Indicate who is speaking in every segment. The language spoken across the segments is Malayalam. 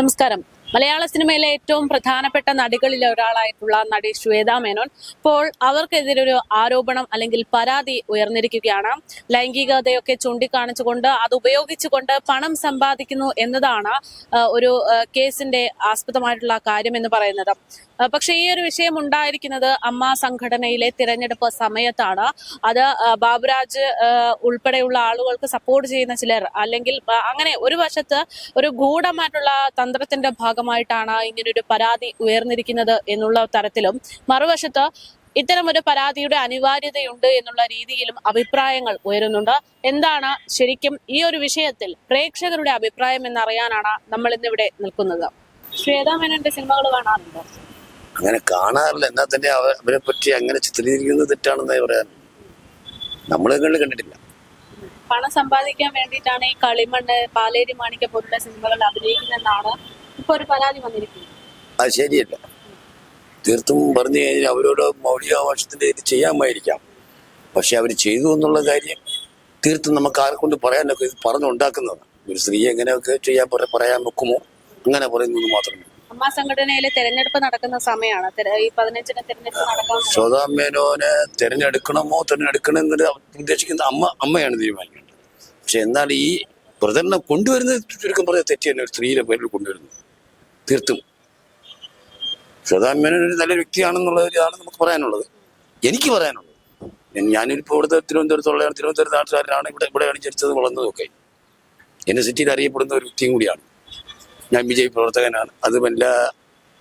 Speaker 1: നമസ്കാരം. മലയാള സിനിമയിലെ ഏറ്റവും പ്രധാനപ്പെട്ട നടികളിൽ ഒരാളായിട്ടുള്ള നടി ശ്വേത മേനോൻ. ഇപ്പോൾ അവർക്കെതിരെ ഒരു ആരോപണം അല്ലെങ്കിൽ പരാതി ഉയർന്നിരിക്കുകയാണ്. ലൈംഗികതയൊക്കെ ചൂണ്ടിക്കാണിച്ചുകൊണ്ട് അത് ഉപയോഗിച്ചുകൊണ്ട് പണം സമ്പാദിക്കുന്നു എന്നതാണ് ഒരു കേസിന്റെ ആസ്പദമായിട്ടുള്ള കാര്യം എന്ന് പറയുന്നത്. പക്ഷെ ഈ ഒരു വിഷയം ഉണ്ടായിരിക്കുന്നത് അമ്മ സംഘടനയിലെ തിരഞ്ഞെടുപ്പ് സമയത്താണ്. അത് ബാബുരാജ് ഉൾപ്പെടെയുള്ള ആളുകൾക്ക് സപ്പോർട്ട് ചെയ്യുന്ന ചിലർ അല്ലെങ്കിൽ അങ്ങനെ ഒരു വശത്ത് ഒരു ഗൂഢമായിട്ടുള്ള തന്ത്രത്തിന്റെ ഭാഗമായിട്ടാണ് ഇങ്ങനൊരു പരാതി ഉയർന്നിരിക്കുന്നത് എന്നുള്ള തരത്തിലും മറുവശത്ത് ഇത്തരമൊരു ഒരു പരാതിയുടെ അനിവാര്യതയുണ്ട് എന്നുള്ള രീതിയിലും അഭിപ്രായങ്ങൾ ഉയരുന്നുണ്ട്. എന്താണ് ശരിക്കും ഈ ഒരു വിഷയത്തിൽ പ്രേക്ഷകരുടെ അഭിപ്രായം എന്നറിയാനാണ് നമ്മൾ ഇന്നിവിടെ നിൽക്കുന്നത്. ശ്വേതാ മേനോന്റെ സിനിമകൾ കാണാറുണ്ടോ?
Speaker 2: അങ്ങനെ കാണാറില്ല. എന്നാൽ തന്നെ അവ- അവരെ പറ്റി അങ്ങനെ ചിത്രീകരിക്കുന്നത് തെറ്റാണെന്ന് പറയാൻ. നമ്മളെ കണ്ടിട്ടില്ല.
Speaker 1: പണം സമ്പാദിക്കാൻ വേണ്ടിയിട്ടാണ് ഈ കളിമണ്ണ് പാലേരി മാണിക്ക പോലുള്ള സിനിമകൾ അഭിനയിക്കുന്നതെന്നാണ് ഇപ്പൊ ഒരു പരാതി
Speaker 2: അത് ശരിയല്ല. തീർത്തും പറഞ്ഞു കഴിഞ്ഞാൽ അവരോട് മൗലികാവകാശത്തിന്റെ ഇത് ചെയ്യാമായിരിക്കാം. പക്ഷെ അവർ ചെയ്തു എന്നുള്ള കാര്യം തീർത്തും നമുക്ക് ആരെ കൊണ്ട് പറയാനൊക്കെ ഇത് പറഞ്ഞുണ്ടാക്കുന്നതാണ്. ഒരു സ്ത്രീ എങ്ങനെയൊക്കെ ചെയ്യാൻ പറ- പറയാൻ വെക്കുമോ? അങ്ങനെ പറയുന്നത് മാത്രമേ
Speaker 1: അമ്മ സംഘടനയിലെ തെരഞ്ഞെടുപ്പ് നടക്കുന്ന സമയമാണ്. ഈ പതിനഞ്ചിന് തെരഞ്ഞെടുപ്പ് നടക്കാൻ
Speaker 2: മേനോനെ തിരഞ്ഞെടുക്കണമോ തിരഞ്ഞെടുക്കണം എന്നൊരു ഉദ്ദേശിക്കുന്ന അമ്മ അമ്മയാണ് തീരുമാനിക്കേണ്ടത്. പക്ഷെ എന്നാൽ ഈ പ്രചരണം കൊണ്ടുവരുന്നത് ചുരുക്കം പറഞ്ഞ തെറ്റ് തന്നെ ഒരു സ്ത്രീയുടെ പേരിൽ കൊണ്ടുവരുന്നത്. തീർത്തും. മേനോൻ ഒരു നല്ല വ്യക്തിയാണെന്നുള്ളതാണ് നമുക്ക് പറയാനുള്ളത്. എനിക്ക് പറയാനുള്ളത്. ഞാനിപ്പോൾ ഇവിടുത്തെ തിരുവനന്തപുരത്തുള്ള തിരുവനന്തപുരത്ത് നാട്ടുകാരനാണ് ഇവിടെ ഇവിടെയാണ് ജനിച്ചത് വളർന്നതൊക്കെ. എന്നെ സിറ്റിയിൽ അറിയപ്പെടുന്ന ഒരു വ്യക്തിയും കൂടിയാണ്. ഞാൻ ബി ജെ പി പ്രവർത്തകനാണ്. അതുമല്ല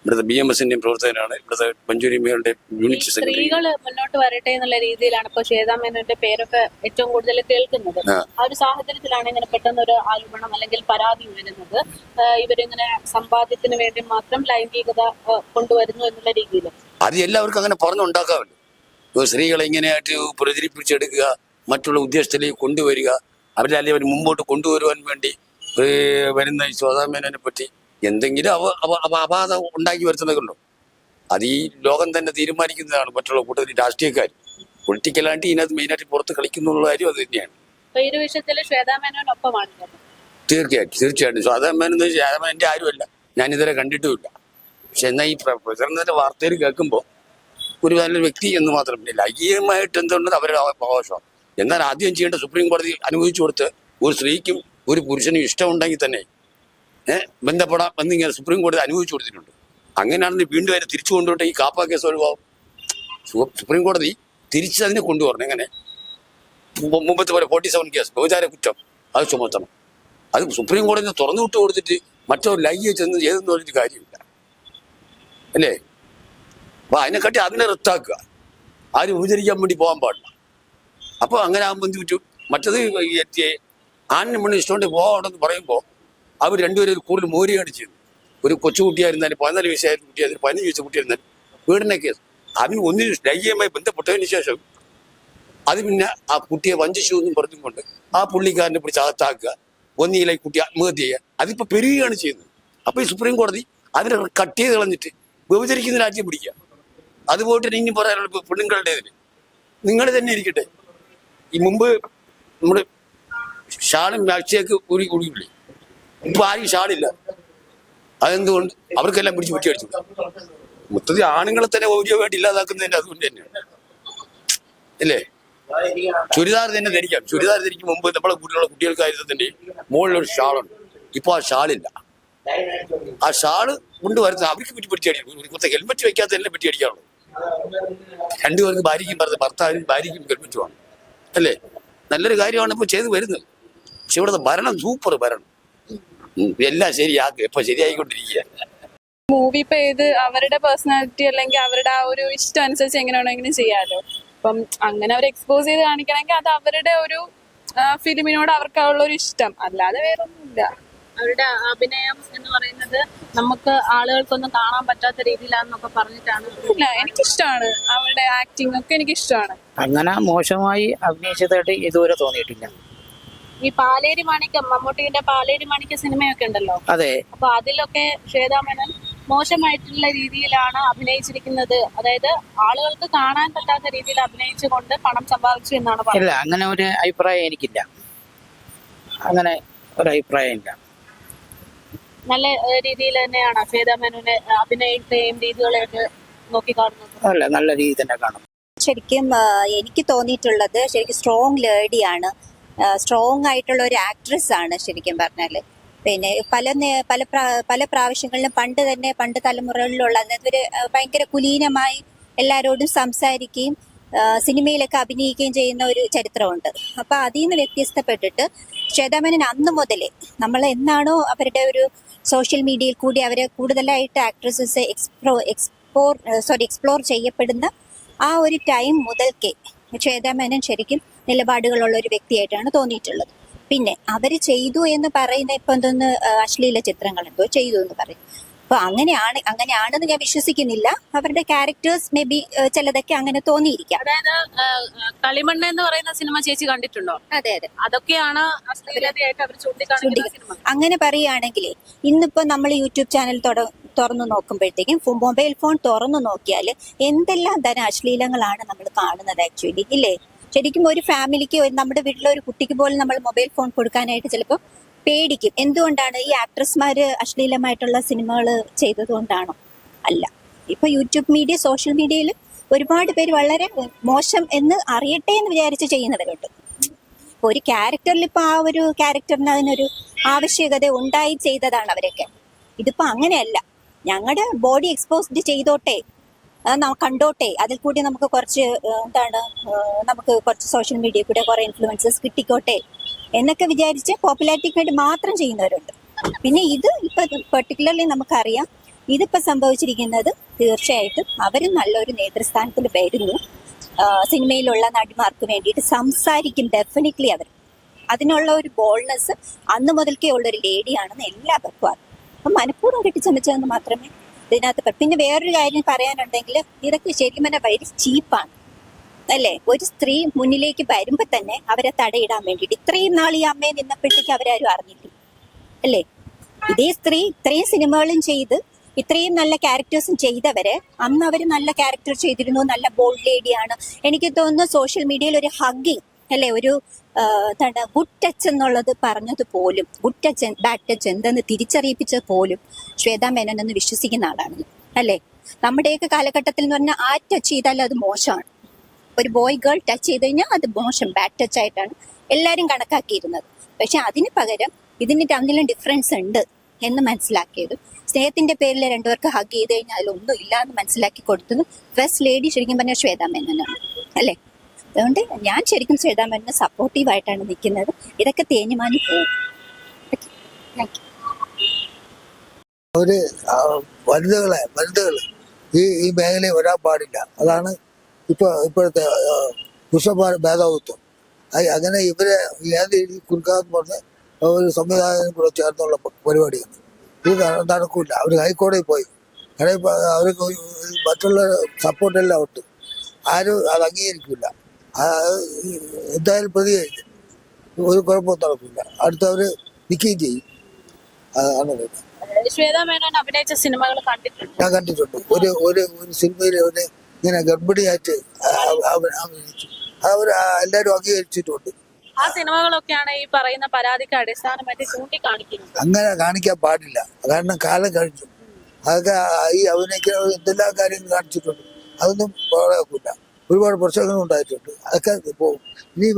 Speaker 2: ഇവിടുത്തെ ബി എം എസിന്റെയും പ്രവർത്തകനാണ്. ഇവിടുത്തെ മഞ്ജുരിമയുടെ യൂണിറ്റ് സെക്രട്ടറി
Speaker 1: സ്ത്രീകൾ മുന്നോട്ട് വരട്ടെ എന്നുള്ള രീതിയിലാണ് ഇപ്പൊ ശ്വേതാ മേനോന്റെ പേരൊക്കെ ഏറ്റവും കൂടുതൽ കേൾക്കുന്നത്.
Speaker 2: ആ.
Speaker 1: ഒരു സാഹചര്യത്തിലാണ് ഇങ്ങനെ പെട്ടെന്ന് ഒരു ആരോപണം അല്ലെങ്കിൽ പരാതി വരുന്നത് ഇവരിങ്ങനെ സമ്പാദ്യത്തിന് വേണ്ടി മാത്രം ലൈംഗികത കൊണ്ടുവരുന്നു എന്നുള്ള രീതിയിൽ.
Speaker 2: അത് എല്ലാവർക്കും അങ്ങനെ പറഞ്ഞുണ്ടാക്കാമല്ലോ. ഇപ്പൊ സ്ത്രീകളെ ഇങ്ങനെയായിട്ട് പ്രചരിപ്പിച്ചെടുക്കുക മറ്റുള്ള ഉദ്ദേശത്തിലേക്ക് കൊണ്ടുവരിക അവരെ അല്ലെങ്കിൽ അവർ മുമ്പോട്ട് കൊണ്ടുവരുവാൻ വേണ്ടി വരുന്ന ഈ ശ്വേതാമേനോനെ പറ്റി എന്തെങ്കിലും അവ അപാത ഉണ്ടാക്കി വരുത്തുന്നതുണ്ടോ അത് ഈ ലോകം തന്നെ തീരുമാനിക്കുന്നതാണ് മറ്റുള്ള കൂട്ടത്തിൽ രാഷ്ട്രീയക്കാർ പൊളിറ്റിക്കലായിട്ട് ഇതിനകത്ത് മെയിനായിട്ട് പുറത്ത് കളിക്കുന്നു എന്നുള്ള കാര്യം അത് തന്നെയാണ്. തീർച്ചയായിട്ടും തീർച്ചയായിട്ടും. സാധാരണ ശ്വേതാമേനന്റെ ആരുമല്ല. ഞാൻ ഇതുവരെ കണ്ടിട്ടുമില്ല. പക്ഷെ എന്നാൽ ഈ പ്രസിഡന്റിന്റെ വാർത്തയിൽ കേൾക്കുമ്പോൾ ഒരു നല്ലൊരു വ്യക്തി എന്ന് മാത്രമല്ല ലൈംഗികമായിട്ട് എന്തുണ്ടെന്ന് അവരുടെ അവ- അവകാശമാണ്. എന്നാൽ ആദ്യം ചെയ്യേണ്ട സുപ്രീം കോടതി അനുവദിച്ചു കൊടുത്ത് ഒരു സ്ത്രീക്കും ഒരു പുരുഷനും ഇഷ്ടമുണ്ടെങ്കിൽ തന്നെ ബന്ധപ്പെടാം എന്നിങ്ങനെ സുപ്രീം കോടതി അനുവദിച്ചു കൊടുത്തിട്ടുണ്ട്. അങ്ങനെയാണെന്ന് വീണ്ടും അതിനെ തിരിച്ചു കൊണ്ടുപോയിട്ട് ഈ കാപ്പ കേസ് ഒഴിവാകും സുപ്രീം കോടതി തിരിച്ച് അതിനെ കൊണ്ടുവരണം. എങ്ങനെ? മുമ്പ് മുമ്പത്തെ പോലെ ഫോർട്ടി സെവൻ കേസ് ബഹുചാര കുറ്റം. അത് ചുമത്തണം. അത് സുപ്രീം കോടതി തുറന്നു വിട്ട് കൊടുത്തിട്ട് മറ്റൊരു ലൈ ചെന്ന് ചെയ്തെന്ന് പറഞ്ഞിട്ട് കാര്യമില്ല. അല്ലേ? അപ്പൊ അതിനെക്കാട്ടി അതിനെ റദ്ദാക്കുക. ആരും ഉപചരിക്കാൻ വേണ്ടി പോകാൻ പാടില്ല. അപ്പോൾ അങ്ങനെ ആകുമ്പോൾ എന്ത് പറ്റും? മറ്റത് ആണിന് മണ്ണ് ഇഷ്ടമുണ്ട് പോകണമെന്ന് പറയുമ്പോൾ അവർ രണ്ടുപേരും കൂടുതൽ മോരിയാണ് ചെയ്തത്. ഒരു കൊച്ചുകുട്ടിയായിരുന്നാലും പതിനാല് വയസ്സായ കുട്ടിയായിരുന്നു പതിനഞ്ച് വയസ്സ് കുട്ടിയായിരുന്നാലും വീടിനെ കേസ്. അതിന് ഒന്നിനും ലൈംഗികമായി ബന്ധപ്പെട്ടതിന് ശേഷം അത് പിന്നെ ആ കുട്ടിയെ വഞ്ചിച്ചു എന്നും പറഞ്ഞുകൊണ്ട് ആ പുള്ളിക്കാരനെ പിടിച്ച് അകത്താക്കുക ഒന്നിയിലെ കുട്ടി ആത്മഹത്യ ചെയ്യുക. അതിപ്പോൾ പെരുകയാണ് ചെയ്യുന്നത്. അപ്പോൾ ഈ സുപ്രീം കോടതി അതിനെ കട്ട് ചെയ്ത് കളഞ്ഞിട്ട് വ്യവചരിക്കുന്ന രാജ്യം പിടിക്കുക. അതുപോയിട്ട് ഇനി പറയാനുള്ള ഇപ്പൊ പെണ്ണുങ്ങളുടെ ഇതിൽ നിങ്ങൾ തന്നെ ഇരിക്കട്ടെ. ഈ മുമ്പ് നമ്മുടെ ഷാളും മാക്സിയൊക്കെ ഊരി കുടിക്കില്ലേ ഇപ്പൊ ആരും ഷാളില്ല അതെന്തുകൊണ്ട്? അവർക്കെല്ലാം പിടിച്ച് കുറ്റി അടിച്ചു മൊത്തത്തിൽ ആണുങ്ങളെ തന്നെ ഓരോ വേണ്ടി ഇല്ലാതാക്കുന്നതിന്റെ അതുകൊണ്ട് തന്നെയാണ് അല്ലേ ചുരിദാർ തന്നെ ധരിക്കാം. ചുരിദാർ ധരിക്കും മുമ്പ് നമ്മളെ കുട്ടികളുടെ കുട്ടികൾക്കായിരുന്നു തന്നെ മുകളിലൊരു ഷാളുണ്ട്. ഇപ്പൊ ആ ഷാളില്ല. ആ ഷാൾ കൊണ്ടുവരുന്ന അവർക്ക് പിറ്റി പറ്റി അടിക്കും കുത്ത ഹെൽമെറ്റ് എല്ലാം പിടി അടിക്കാറുള്ളൂ രണ്ടുപേർക്ക് ഭാര്യയ്ക്കും പറഞ്ഞ ഭർത്താവിനും ഭാര്യയ്ക്കും ഹെൽമെറ്റുമാണ്. അല്ലേ? നല്ലൊരു കാര്യമാണ് ഇപ്പൊ ചെയ്തു വരുന്നത്. പക്ഷെ ഇവിടുത്തെ ഭരണം സൂപ്പർ ഭരണം. എല്ലാം ശരിയാക്കുക ഇപ്പൊ ശരിയായിക്കൊണ്ടിരിക്കുക
Speaker 3: മൂവി ഇപ്പൊ ഏത് അവരുടെ പേഴ്സണാലിറ്റി അല്ലെങ്കിൽ അവരുടെ ആ ഒരു ഇഷ്ടം അനുസരിച്ച് എങ്ങനെ വേണമെങ്കിലും ചെയ്യാലോ. അപ്പം അങ്ങനെ അവർ എക്സ്പോസ് ചെയ്ത് കാണിക്കണമെങ്കിൽ അത് അവരുടെ ഒരു ഫിലിമിനോട് അവർക്കുള്ള ഒരു ഇഷ്ടം. അല്ലാതെ വേറെ ഒന്നുമില്ല
Speaker 1: അവരുടെ അഭിനയം എന്ന് പറയുന്നത് നമുക്ക് ആളുകൾക്കൊന്നും കാണാൻ പറ്റാത്ത രീതിയിലാണെന്നൊക്കെ പറഞ്ഞിട്ടാണ്
Speaker 3: ഇല്ല എനിക്കിഷ്ടമാണ്. അവരുടെ ആക്ടിംഗ് ഒക്കെ എനിക്കിഷ്ടമാണ്.
Speaker 4: അങ്ങനെ മോശമായി അഭിനയിച്ചതായിട്ട് ഇതുവരെ തോന്നിയിട്ടില്ല.
Speaker 1: ഈ പാലേരി മാണിക്യം മമ്മൂട്ടിയുടെ പാലേരി മാണിക്ക സിനിമയൊക്കെ ഉണ്ടല്ലോ?
Speaker 4: അതെ.
Speaker 1: അപ്പൊ അതിലൊക്കെ ശ്വേതാമേനൻ മോശമായിട്ടുള്ള രീതിയിലാണ് അഭിനയിച്ചിരിക്കുന്നത്. അതായത് ആളുകൾക്ക് കാണാൻ പറ്റാത്ത രീതിയിൽ അഭിനയിച്ചുകൊണ്ട് പണം സമ്പാദിച്ചു എന്നാണ് പറയുന്നത്.
Speaker 4: അങ്ങനെ ഒരു അഭിപ്രായം എനിക്കില്ല. അങ്ങനെ ഒരു അഭിപ്രായം ഇല്ല.
Speaker 1: നല്ല രീതിയിൽ തന്നെയാണ് ശ്വേതാ മേനോനെ അഭിനയത്തെയും രീതികളെയൊക്കെ നോക്കി കാണുന്നത്
Speaker 4: അല്ല നല്ല രീതി തന്നെ കാണും.
Speaker 5: ശരിക്കും ആ, എനിക്ക് തോന്നിയിട്ടുള്ളത് ശരിക്കും സ്ട്രോങ് ലേഡിയാണ്. സ്ട്രോങ് ആയിട്ടുള്ള ഒരു ആക്ട്രസ് ആണ് ശരിക്കും പറഞ്ഞാൽ പിന്നെ പല പല പല പ്രാവശ്യങ്ങളിലും പണ്ട് തന്നെ പണ്ട് തലമുറകളിലുള്ള ഒരു ഭയങ്കര കുലീനമായി എല്ലാവരോടും സംസാരിക്കുകയും സിനിമയിലൊക്കെ അഭിനയിക്കുകയും ചെയ്യുന്ന ഒരു ചരിത്രമുണ്ട്. അപ്പൊ അതിൽ നിന്ന് വ്യത്യസ്തപ്പെട്ടിട്ട് ശ്വേതാമേനൻ അന്ന് മുതലേ നമ്മൾ എന്നാണോ അവരുടെ ഒരു സോഷ്യൽ മീഡിയയിൽ കൂടി അവരെ കൂടുതലായിട്ട് actresses explo explore sorry explore ചെയ്യപ്പെടുന്ന ആ ഒരു ടൈം മുതൽക്കേ ശ്വേതാമേനൻ ശരിക്കും നിലപാടുകളുള്ള ഒരു വ്യക്തിയായിട്ടാണ് തോന്നിയിട്ടുള്ളത്. പിന്നെ അവർ ചെയ്തു എന്ന് പറയുന്ന ഇപ്പൊ എന്തോന്ന് അശ്ലീല ചിത്രങ്ങൾ എന്തോ ചെയ്തു എന്ന് പറയും. അപ്പൊ അങ്ങനെയാണ് അങ്ങനെയാണെന്ന് ഞാൻ വിശ്വസിക്കുന്നില്ല. അവരുടെ ക്യാരക്ടേഴ്സ് മേ ബി ചിലതൊക്കെ അങ്ങനെ തോന്നിയിരിക്കാം.
Speaker 1: അതായത് കളിമണ്ണ് എന്ന് പറയുന്ന സിനിമ ചേച്ചി കണ്ടിട്ടുണ്ടോ?
Speaker 5: അതെ അതെ.
Speaker 1: അതൊക്കെയാണ്
Speaker 5: അങ്ങനെ പറയുകയാണെങ്കിൽ ഇന്നിപ്പോ നമ്മൾ യൂട്യൂബ് ചാനൽ തുറന്നു നോക്കുമ്പോഴത്തേക്കും മൊബൈൽ ഫോൺ തുറന്നു നോക്കിയാൽ എന്തെല്ലാം തരം അശ്ലീലങ്ങളാണ് നമ്മൾ കാണുന്നത് ആക്ച്വലി ഇല്ലേ? ശരിക്കും ഒരു ഫാമിലിക്ക് ഒരു നമ്മുടെ വീട്ടിലെ ഒരു കുട്ടിക്ക് പോലും നമ്മൾ മൊബൈൽ ഫോൺ കൊടുക്കാനായിട്ട് ചിലപ്പോൾ പേടിക്കും. എന്തുകൊണ്ടാണ് ഈ ആക്ട്രസ്മാര് അശ്ലീലമായിട്ടുള്ള സിനിമകൾ ചെയ്തതുകൊണ്ടാണോ? അല്ല. ഇപ്പൊ യൂട്യൂബ് മീഡിയ സോഷ്യൽ മീഡിയയിൽ ഒരുപാട് പേര് വളരെ മോശം എന്ന് അറിയട്ടെ എന്ന് വിചാരിച്ച് ചെയ്യുന്നവരുണ്ട്. ഒരു ക്യാരക്ടറിൽ ഇപ്പൊ ആ ഒരു ക്യാരക്ടറിന് അതിനൊരു ആവശ്യകത ഉണ്ടായി ചെയ്തതാണ് അവരൊക്കെ. ഇതിപ്പോ അങ്ങനെയല്ല. ഞങ്ങളുടെ ബോഡി എക്സ്പോസ്ഡ് ചെയ്തോട്ടെ. കണ്ടോട്ടെ. അതിൽ കൂടി നമുക്ക് കുറച്ച് എന്താണ് നമുക്ക് കുറച്ച് സോഷ്യൽ മീഡിയ കൂടെ കുറെ ഇൻഫ്ലുവൻസസ് കിട്ടിക്കോട്ടെ എന്നൊക്കെ വിചാരിച്ച് പോപ്പുലാരിറ്റിക്ക് വേണ്ടി മാത്രം ചെയ്യുന്നവരുണ്ട്. പിന്നെ ഇത് ഇപ്പൊ പെർട്ടിക്കുലർലി നമുക്കറിയാം ഇതിപ്പോ സംഭവിച്ചിരിക്കുന്നത് തീർച്ചയായിട്ടും അവരും നല്ലൊരു നേതൃസ്ഥാനത്തിൽ വരുന്നു സിനിമയിലുള്ള നടിമാർക്ക് വേണ്ടിയിട്ട് സംസാരിക്കും ഡെഫിനറ്റ്ലി അവർ അതിനുള്ള ഒരു ബോൾനെസ് അന്ന് മുതൽക്കേ ഉള്ള ഒരു ലേഡിയാണെന്ന് എല്ലാവർക്കും അറിയാം. അപ്പം മനഃപൂർവം കെട്ടിച്ചമച്ചതെന്ന് മാത്രമേ ഇതിനകത്ത് പിന്നെ വേറൊരു കാര്യം പറയാനുണ്ടെങ്കിൽ ഇതൊക്കെ ശരിക്കും പറഞ്ഞാൽ വളരെ ചീപ്പാണ്. അല്ലേ? ഒരു സ്ത്രീ മുന്നിലേക്ക് വരുമ്പോ തന്നെ അവരെ തടയിടാൻ വേണ്ടിയിട്ട്. ഇത്രയും നാൾ ഈ അമ്മയെ നിന്നപ്പോഴത്തേക്ക് അവരാരും അറിഞ്ഞില്ല. അല്ലേ? ഇതേ സ്ത്രീ ഇത്രയും സിനിമകളും ചെയ്ത് ഇത്രയും നല്ല ക്യാരക്ടേഴ്സും ചെയ്തവരെ അന്ന് അവർ നല്ല ക്യാരക്ടർ ചെയ്തിരുന്നു. നല്ല ബോൾഡ് ലേഡിയാണ് എനിക്ക് തോന്നുന്നു സോഷ്യൽ മീഡിയയിൽ ഒരു ഹഗ്ഗിങ് അല്ലെ? ഒരു എന്താണ് ഗുഡ് ടച്ച് എന്നുള്ളത് പറഞ്ഞത് പോലും ഗുഡ് ടച്ച് ബാഡ് ടച്ച് എന്തെന്ന് തിരിച്ചറിയിപ്പിച്ചത് പോലും ശ്വേതാ മേനൻ എന്ന് വിശ്വസിക്കുന്ന ആളാണ്. അല്ലേ? നമ്മുടെയൊക്കെ കാലഘട്ടത്തിൽ എന്ന് പറഞ്ഞാൽ ആ ടച്ച് ചെയ്താൽ അത് മോശമാണ്. ഒരു ബോയ് ഗേൾ ടച്ച് ചെയ്ത് കഴിഞ്ഞാൽ അത് മോശം ബാഡ് ടച്ച് ആയിട്ടാണ് എല്ലാവരും കണക്കാക്കിയിരുന്നത്. പക്ഷെ അതിന് പകരം ഇതിന് തമ്മിലും ഡിഫറൻസ് ഉണ്ട് എന്ന് മനസ്സിലാക്കിയത്. സ്നേഹത്തിന്റെ പേരിൽ രണ്ടുപേർക്ക് ഹഗ് ചെയ്ത് കഴിഞ്ഞാൽ അതിലൊന്നും ഇല്ല എന്ന് മനസ്സിലാക്കി കൊടുത്തത് ഫസ്റ്റ് ലേഡി ശരിക്കും പറഞ്ഞാൽ ശ്വേതാ മേനനാണ്. അല്ലേ? അതുകൊണ്ട് ഞാൻ ശരിക്കും എഴുതാൻ മേനന് സപ്പോർട്ടീവായിട്ടാണ് നിൽക്കുന്നത്. ഇതൊക്കെ തേഞ്ഞുമാഞ്ഞു പോകും
Speaker 6: അവർ വനിതകളെ വനിതകൾ ഈ ഈ മേഖലയിൽ വരാൻ പാടില്ല. അതാണ് ഇപ്പൊ ഇപ്പോഴത്തെ പുരുഷന്മാർ അയ് അങ്ങനെ ഇവരെ ഏത് രീതിയിൽ കുറുക്കാന്ന് പറഞ്ഞ് ഒരു സംവിധാനം കൂടെ ചേർന്നുള്ള പരിപാടിയാണ്. ഇത് നടക്കൂല. അവർ ഹൈക്കോടതിയിൽ പോയി. കാരണം അവർക്ക് മറ്റുള്ള സപ്പോർട്ടെല്ലാം ഉണ്ട്. ആരും അത് അംഗീകരിക്കില്ല എന്തായാലും പ്രതികരിക്കും ഒരു കുഴപ്പവും നടക്കില്ല. അടുത്തവർ നിൽക്കുകയും ചെയ്യും. അതാണ്
Speaker 1: മേനോൻ അഭിനയിച്ച സിനിമകൾ കണ്ടിട്ടുണ്ട്.
Speaker 6: ഞാൻ കണ്ടിട്ടുണ്ട്. ഒരു ഒരു ഒരു സിനിമയിൽ അവർ ഇങ്ങനെ ഗർഭിണിയായിട്ട് അഭിനയിച്ചു അവർ എല്ലാവരും അംഗീകരിച്ചിട്ടുണ്ട്.
Speaker 1: ആ സിനിമകളൊക്കെയാണ് ഈ പറയുന്ന പരാതിക്ക് അടിസ്ഥാനമായിട്ട് ചൂണ്ടിക്കാണിക്കുന്നത്.
Speaker 6: അങ്ങനെ കാണിക്കാൻ പാടില്ല. കാരണം കാലം കഴിഞ്ഞു. അതൊക്കെ ഈ അഭിനയിക്കുന്ന എന്തെല്ലാം കാര്യങ്ങൾ കാണിച്ചിട്ടുണ്ട്. അതൊന്നും കുഴപ്പമില്ല ഒരുപാട് പ്രശ്നങ്ങൾ ഉണ്ടായിട്ടുണ്ട്. അതൊക്കെ പോകും ഇനി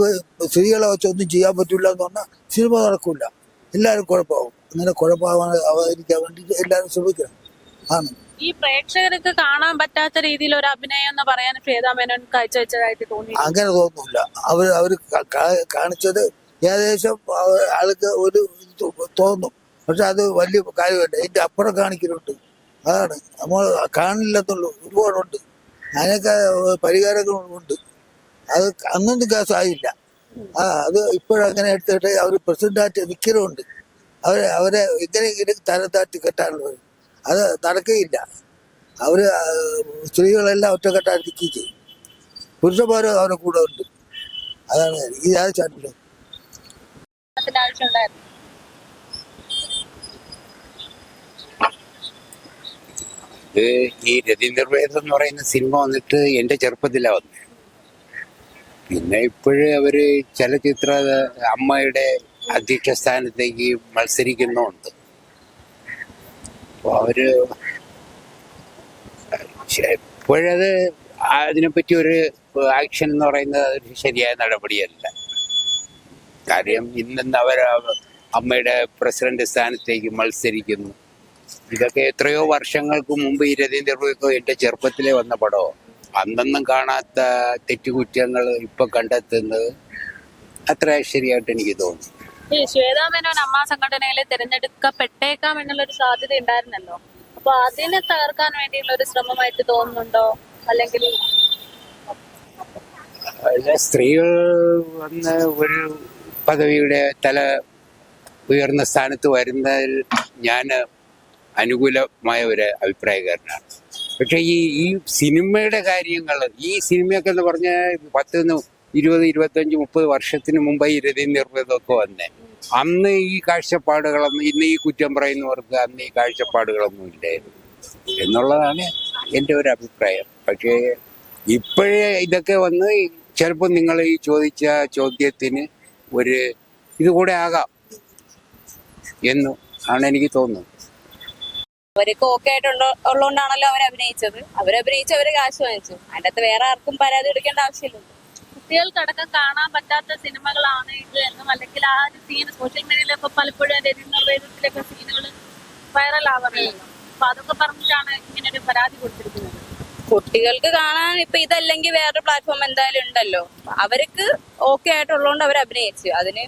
Speaker 6: സ്ത്രീകളെ വെച്ചൊന്നും ചെയ്യാൻ പറ്റില്ല എന്ന് പറഞ്ഞാൽ സിനിമ നടക്കില്ല എല്ലാവരും കുഴപ്പമാവും. അങ്ങനെ കുഴപ്പമാവാൻ അവതരിക്കാൻ വേണ്ടിയിട്ട് എല്ലാവരും ശ്രമിക്കണം. ആണ്.
Speaker 1: ഈ പ്രേക്ഷകർക്ക് കാണാൻ പറ്റാത്ത രീതിയിൽ ഒരു അഭിനയം എന്ന് പറയാൻ മേനോൻ കാഴ്ചവെച്ചതായിട്ട് തോന്നി.
Speaker 6: അങ്ങനെ തോന്നുന്നില്ല. അവർ അവർ കാണിച്ചത് ഏകദേശം ആൾക്ക് ഒരു തോന്നും. പക്ഷെ അത് വലിയ കാര്യമല്ല. ഇതിന്റെ അപ്പുറം കാണിക്കലുണ്ട്. അതാണ്. നമ്മൾ കാണില്ലെന്നുള്ളൂ ഒരുപാടുണ്ട്. അതിനൊക്കെ പരിഹാരങ്ങൾ ഉണ്ട്. അത് അന്നൊന്നും കേസ് ആയില്ല. ആ അത് ഇപ്പോഴങ്ങനെ എടുത്തിട്ട് അവർ പ്രസിഡന്റായിട്ട് നിൽക്കലുണ്ട് അവരെ അവരെ എങ്ങനെയെങ്കിലും തരം താറ്റി കെട്ടാനുള്ളത് അത് നടക്കുകയില്ല. അവർ ആ, സ്ത്രീകളെല്ലാം ഒറ്റക്കെട്ടായിട്ട് നിൽക്കുകയും ചെയ്യും. പുരുഷന്മാരും അവരുടെ കൂടെ ഉണ്ട്. അതാണ് ഈ
Speaker 1: ചാറ്റിൽ
Speaker 7: ഇത് ഈ രതീന്ദ്രവേദം എന്ന് പറയുന്ന സിനിമ വന്നിട്ട് എന്റെ ചെറുപ്പത്തിലാണ് വന്നത് പിന്നെ ഇപ്പോഴ് അവർ ചലച്ചിത്ര അമ്മയുടെ അധ്യക്ഷ സ്ഥാനത്തേക്ക് മത്സരിക്കുന്നുണ്ട്. അപ്പോൾ അവർ എപ്പോഴത് അതിനെപ്പറ്റി ഒരു ആക്ഷൻ എന്ന് പറയുന്നത് ഒരു ശരിയായ നടപടിയല്ല. കാര്യം ഇന്നെന്ന് അവർ അമ്മയുടെ പ്രസിഡന്റ് സ്ഥാനത്തേക്ക് മത്സരിക്കുന്നു. ഇതൊക്കെ എത്രയോ വർഷങ്ങൾക്ക് മുമ്പ് ഈ രതീന്ദ്രപുരത്തോ എന്റെ ചെറുപ്പത്തിലെ വന്ന പടമോ അന്നൊന്നും കാണാത്ത തെറ്റുകുറ്റങ്ങൾ ഇപ്പൊ കണ്ടെത്തുന്നത് അത്ര ശരിയായിട്ട് എനിക്ക് തോന്നുന്നു
Speaker 1: ഈ ശ്വേതാ മേനോൻ അമ്മ സംഘടനയിലെ തിരഞ്ഞെടുക്കപ്പെട്ടേക്കാം എന്നുള്ളൊരു സാധ്യത ഉണ്ടായിരുന്നല്ലോ. അപ്പൊ അതിനെ തകർക്കാൻ വേണ്ടിയുള്ള ഒരു ശ്രമമായിട്ട് തോന്നുന്നുണ്ടോ? അല്ലെങ്കിൽ
Speaker 7: അല്ല സ്ത്രീകൾ വന്ന് ഒരു പദവിയുടെ തല ഉയർന്ന സ്ഥാനത്ത് വരുന്നതിൽ ഞാൻ അനുകൂലമായ ഒരു അഭിപ്രായക്കാരനാണ്. പക്ഷേ ഈ ഈ സിനിമയുടെ കാര്യങ്ങൾ ഈ സിനിമയൊക്കെ എന്ന് പറഞ്ഞാൽ പത്ത് ഇരുപത് ഇരുപത്തഞ്ച് മുപ്പത് വർഷത്തിന് മുമ്പ് ഈ രതി നിർമ്മിതമൊക്കെ വന്നേ. അന്ന് ഈ കാഴ്ചപ്പാടുകളൊന്നും ഇന്ന് ഈ കുറ്റം പറയുന്നവർക്ക് അന്ന് ഈ കാഴ്ചപ്പാടുകളൊന്നും ഇല്ലായിരുന്നു. എന്നുള്ളതാണ് എന്റെ ഒരു അഭിപ്രായം. പക്ഷേ ഇപ്പോഴേ ഇതൊക്കെ വന്ന് ചിലപ്പോൾ നിങ്ങൾ ഈ ചോദിച്ച ചോദ്യത്തിന് ഒരു ഇതുകൂടെ ആകാം എന്ന് ആണ് എനിക്ക് തോന്നുന്നത്.
Speaker 8: അവർക്ക് ഓക്കെ ആയിട്ടുള്ള ഉള്ളതുകൊണ്ടാണല്ലോ അവർ അഭിനയിച്ചത്. അവരഭിനയിച്ച് അവർ കാശ് വാങ്ങിച്ചു. അതിന്റെ അകത്ത് വേറെ ആർക്കും പരാതി എടുക്കേണ്ട ആവശ്യമില്ല.
Speaker 1: കുട്ടികൾക്കടക്കം കാണാൻ പറ്റാത്ത സിനിമകളാണ് ഇത് എന്നും അല്ലെങ്കിൽ ആ ഒരു സീൻ സോഷ്യൽ മീഡിയയിലൊക്കെ പലപ്പോഴും രതി നിർവേദത്തിലൊക്കെ സീനുകൾ വൈറൽ ആവാറുണ്ടല്ലോ അപ്പൊ അതൊക്കെ പറഞ്ഞിട്ടാണ് ഇങ്ങനെ ഒരു പരാതി കൊടുത്തിരിക്കുന്നത്.
Speaker 8: കുട്ടികൾക്ക് കാണാൻ ഇപ്പൊ ഇതല്ലെങ്കിൽ വേറൊരു പ്ലാറ്റ്ഫോം എന്തായാലും ഉണ്ടല്ലോ. അവർക്ക് ഓക്കെ ആയിട്ടുള്ളതുകൊണ്ട് അവർ അഭിനയിച്ചു. അതിന്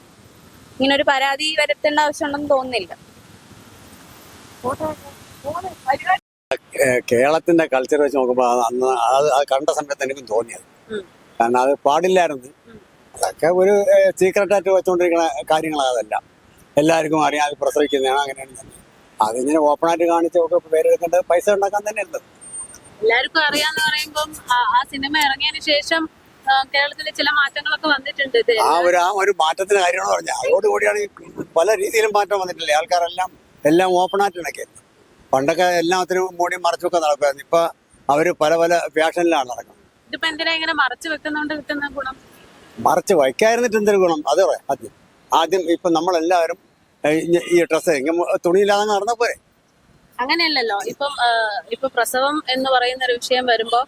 Speaker 8: ഇങ്ങനെ ഒരു പരാതി വരുത്തേണ്ട ആവശ്യമുണ്ടെന്ന് തോന്നുന്നില്ല.
Speaker 9: കേരളത്തിന്റെ കൾച്ചർ വെച്ച് നോക്കുമ്പോൾ അന്ന് അത് അത് കണ്ട സമയത്ത് എനിക്കും തോന്നിയത്. കാരണം അത് പാടില്ലായിരുന്നു. അതൊക്കെ ഒരു സീക്രട്ടായിട്ട് വെച്ചുകൊണ്ടിരിക്കുന്ന കാര്യങ്ങളാണ് അതെല്ലാം. എല്ലാവർക്കും അറിയാം അത് പ്രസവിക്കുന്നതാണ് അങ്ങനെയാണ് തന്നെ. അതിങ്ങനെ ഓപ്പണായിട്ട് കാണിച്ചൊക്കെ പേരെടുക്കേണ്ടത് പൈസ ഉണ്ടാക്കാൻ തന്നെ ഇരുന്നത്
Speaker 1: എല്ലാവർക്കും അറിയാന്ന് പറയുമ്പം ആ- സിനിമ ഇറങ്ങിയതിനു ശേഷം കേരളത്തിലെ കേരളത്തിൽ ചില മാറ്റങ്ങളൊക്കെ വന്നിട്ടുണ്ട്
Speaker 9: ആ ഒരു ആ ഒരു മാറ്റത്തിന് കാര്യമാണ് പറഞ്ഞാൽ അതോടുകൂടിയാണ് പല രീതിയിലും മാറ്റം വന്നിട്ടില്ലേ? ആൾക്കാരെല്ലാം എല്ലാം ഓപ്പണായിട്ട് ഇണക്കിയത് പണ്ടൊക്കെ എല്ലാത്തിനും മൂടി മറച്ചൊക്കെ നടക്കുമായിരുന്നു ഇപ്പൊ അവർ പല പല ഫാഷനിലാണ് നടക്കുന്നത്.
Speaker 1: ഇതിപ്പോ എന്തിനാ ഇങ്ങനെ മറച്ചു വെക്കുന്നോണ്ട് കിട്ടുന്ന ഗുണം?
Speaker 9: മറിച്ച് വയ്ക്കായിരുന്നിട്ട് എന്തൊരു ഗുണം? അത് പറയാം. ആദ്യം. ആദ്യം ഇപ്പൊ നമ്മളെല്ലാവരും ഈ- ഡ്രസ്സ് തുണിയില്ലാതെ നടന്ന പോരെ.
Speaker 1: അങ്ങനെയല്ലല്ലോ. ഇപ്പം ഇപ്പൊ പ്രസവം എന്ന് പറയുന്ന ഒരു വിഷയം വരുമ്പോ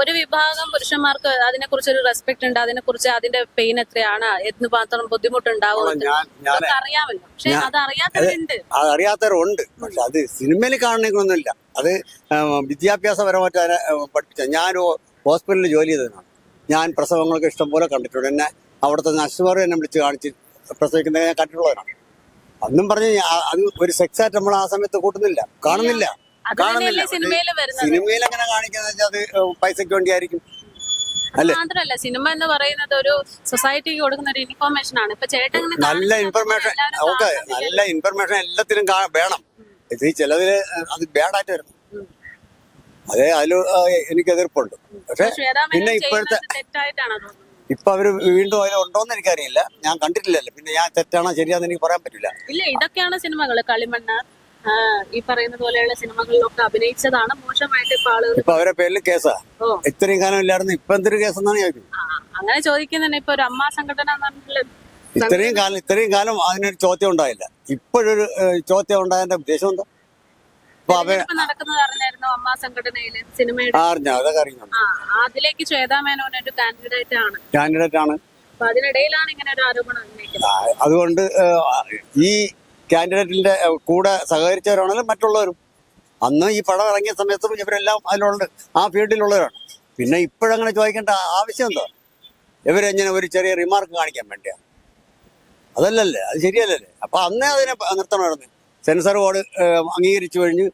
Speaker 1: ഒരു വിഭാഗം പുരുഷന്മാർക്ക് അതിനെക്കുറിച്ച് ഒരു റെസ്പെക്ട് ഉണ്ട് അതിനെക്കുറിച്ച് അതിന്റെ പെയിൻ എത്രയാണ് എന്ന് മാത്രം ബുദ്ധിമുട്ടുണ്ടാവും അറിയാമല്ലോ പക്ഷെ അത് അറിയാത്തവരുണ്ട്
Speaker 9: അറിയാത്തവരുണ്ട് പക്ഷെ അത് സിനിമയിൽ കാണണമെന്നൊന്നുമില്ല അത് വിദ്യാഭ്യാസപരമായിട്ട് പഠിപ്പിച്ച ഞാൻ ഹോസ്പിറ്റലിൽ ജോലി ചെയ്തതാണ്. ഞാൻ പ്രസവങ്ങൾക്ക് ഇഷ്ടംപോലെ കണ്ടിട്ടുണ്ട്. എന്നെ അവിടുത്തെ നഴ്സുമാർ എന്നെ വിളിച്ച് കാണിച്ച് പ്രസവിക്കുന്നത് ഞാൻ കണ്ടിട്ടുള്ളവരാണ്. അന്നും പറഞ്ഞു അത് ഒരു സെക്സ് ആയിട്ട് നമ്മൾ ആ സമയത്ത് കൂട്ടുന്നില്ല. കാണുന്നില്ല. കാണുന്നില്ല.
Speaker 1: സിനിമയിൽ
Speaker 9: എങ്ങനെ കാണിക്കുന്നത് അത് പൈസക്ക് വേണ്ടിയായിരിക്കും?
Speaker 1: മാത്രല്ല സിനിമ എന്ന് പറയുന്നത് ഒരു സൊസൈറ്റിക്ക് കൊടുക്കുന്ന ഒരു ഇൻഫർമേഷൻ ആണ്. ഇപ്പൊ ചേട്ടൻ
Speaker 9: നല്ല ഇൻഫർമേഷൻ ഓക്കെ നല്ല ഇൻഫർമേഷൻ എല്ലാത്തിനും വേണം. ഇത് ചിലതിൽ അത് ബാഡായിട്ട് വരുന്നു.
Speaker 1: അതെ
Speaker 9: അതേ അതിൽ എനിക്ക് എതിർപ്പുണ്ട് പക്ഷെ പിന്നെ ഇപ്പോഴത്തെ
Speaker 1: തെറ്റായിട്ടാണ്
Speaker 9: ഇപ്പൊ അവർ വീണ്ടും അതിൽ ഉണ്ടോന്ന് എനിക്കറിയില്ല. ഞാൻ കണ്ടിട്ടില്ലല്ലോ. പിന്നെ ഞാൻ തെറ്റാണോ ശരിയാന്ന് എനിക്ക് പറയാൻ പറ്റില്ല
Speaker 1: ഇല്ല ഇതൊക്കെയാണ് സിനിമകൾ കളിമണ്ണ് ഈ പറയുന്ന പോലെയുള്ള സിനിമകളിലൊക്കെ അഭിനയിച്ചതാണ്. മോശമായിട്ട് ഇപ്പൊ ആളുകൾ
Speaker 9: ഇപ്പൊ അവരെ പേരിൽ കേസാ. ഇത്രയും കാലം ഇല്ലായിരുന്നു ഇപ്പൊ എന്തൊരു കേസെന്നാണ് ചോദിക്കുന്നത്?
Speaker 1: അങ്ങനെ ചോദിക്കുന്നതന്നെ ഇപ്പൊ ഒരു അമ്മ സംഘടന എന്ന് പറഞ്ഞിട്ടുള്ള
Speaker 9: ഇത്രയും കാലം ഇത്രയും കാലം അതിനൊരു ചോദ്യം ഉണ്ടായില്ല. ഇപ്പോഴൊരു ചോദ്യം ഉണ്ടായതിന്റെ ഉദ്ദേശം എന്താ? അവ
Speaker 1: നടക്കുന്നത് അറിഞ്ഞായിരുന്നു അമ്മ സംഘടനയിൽ സിനിമയുടെ?
Speaker 9: അറിഞ്ഞ അതൊക്കെ അറിയുന്നുണ്ട്
Speaker 1: ആ അതിലേക്ക് ശ്വേതാ മേനോൻ ഒരു കാൻഡിഡേറ്റ് ആണ്.
Speaker 9: കാൻഡിഡേറ്റ് ആണ്.
Speaker 1: അപ്പൊ അതിനിടയിലാണ് ഇങ്ങനെ ഒരു ആരോപണം ഉന്നയിക്കുന്നത്.
Speaker 9: ആ, അതുകൊണ്ട് ഏഹ്, ഈ കാൻഡിഡേറ്റിന്റെ ഏഹ്, കൂടെ സഹകരിച്ചവരാണെങ്കിലും മറ്റുള്ളവരും. അന്ന് ഈ പടം ഇറങ്ങിയ സമയത്തും ഇവരെല്ലാം അതിലുണ്ട്. ആ ഫീൽഡിലുള്ളവരാണ്. പിന്നെ ഇപ്പോഴങ്ങനെ ചോദിക്കേണ്ട ആവശ്യം എന്താ? ഇവരെങ്ങനെ ഒരു ചെറിയ റിമാർക്ക് കാണിക്കാൻ വേണ്ടിയാ? അതല്ലല്ലേ അത് ശരിയല്ലല്ലേ? അപ്പൊ അന്നേ അതിനെ പ- നിർത്തണമായിരുന്നു. സെൻസർ ബോർഡ് അംഗീകരിച്ചു കഴിഞ്ഞ്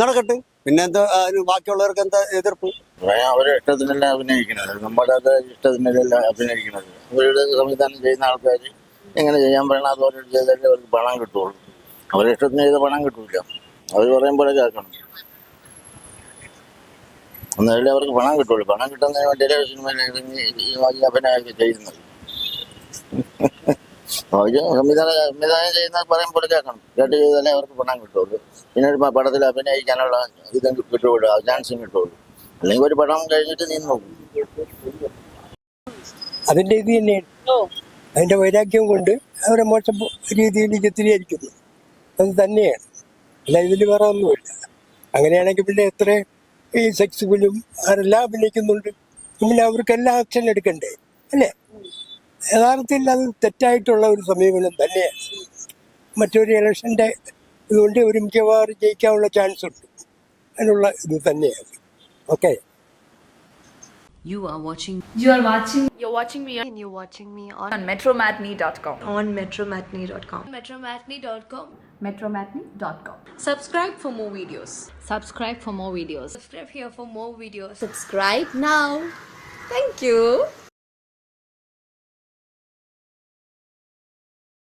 Speaker 9: നടക്കട്ടെ. പിന്നെ എന്താ അതിന് ബാക്കിയുള്ളവർക്ക് എന്താ എതിർപ്പ്?
Speaker 10: അവരെ ഇഷ്ടത്തിനല്ല അഭിനയിക്കുന്നത്. നമ്മുടെ അത് ഇഷ്ടത്തിനല്ല അഭിനയിക്കുന്നത്. അവരുടെ സംവിധാനം ചെയ്യുന്ന ആൾക്കാർ എങ്ങനെ ചെയ്യാൻ പറയണം അതുപോലെ ചെയ്താലേ അവർക്ക് പണം കിട്ടുള്ളൂ. അവരുടെ ഇഷ്ടത്തിന് ചെയ്ത പണം കിട്ടൂല. അവർ പറയുമ്പോൾ കേൾക്കണം. എന്നാലേ അവർക്ക് പണം കിട്ടുള്ളൂ. പണം കിട്ടുന്നതിന് വേണ്ടിയല്ലേ സിനിമയിൽ ഇറങ്ങി ഈ വലിയ അഭിനയമൊക്കെ ചെയ്യുന്നത്. അവർ സംവിധാനം സംവിധാനം ചെയ്യുന്ന പറയുമ്പോൾ കേൾക്കണം കേട്ട് ചെയ്താലേ അവർക്ക് പണം കിട്ടുള്ളൂ. പിന്നെ ഒരു പടത്തിൽ അഭിനയിക്കാനുള്ള ഇതും കിട്ടുള്ളൂ. ചാൻസും കിട്ടുള്ളൂ. അല്ലെങ്കിൽ ഒരു പടം കഴിഞ്ഞിട്ട് നീ നോക്കും.
Speaker 11: അതിന്റെ ഇത് തന്നെയാണ് അതിന്റെ വൈരാഗ്യം കൊണ്ട് അവരെ മോശം രീതിയിൽ ചിത്രീകരിക്കുന്നു അത് തന്നെയാണ്. അല്ല ഇതിൽ വേറെ ഒന്നുമില്ല. അങ്ങനെയാണെങ്കിൽ പിന്നെ എത്ര ഈ സെക്സ് ഫിലിം ആരെല്ലാം അഭിനയിക്കുന്നുണ്ട്? പിന്നെ അവർക്കെല്ലാം ആക്ഷൻ എടുക്കണ്ടേ? അല്ലേ? യഥാർത്ഥത്തിൽ അത് തെറ്റായിട്ടുള്ള ഒരു സമീപനം തന്നെയാണ് മറ്റൊരു ഇലക്ഷന്റെ ഇതുകൊണ്ട് ഒരു മിക്കവാറും ജയിക്കാനുള്ള ചാൻസ് ഉണ്ട് അതിനുള്ള ഇത് തന്നെയാണ് okay
Speaker 12: You are watching
Speaker 13: You are watching
Speaker 12: you're watching me and you're watching me on,
Speaker 13: on metromatney.com.
Speaker 12: on metromatney.com.
Speaker 13: Metromatney.com. Metromatney.com.
Speaker 12: Subscribe for more videos.
Speaker 13: Subscribe for more videos.
Speaker 12: Subscribe here for more videos.
Speaker 13: Subscribe now. Thank you.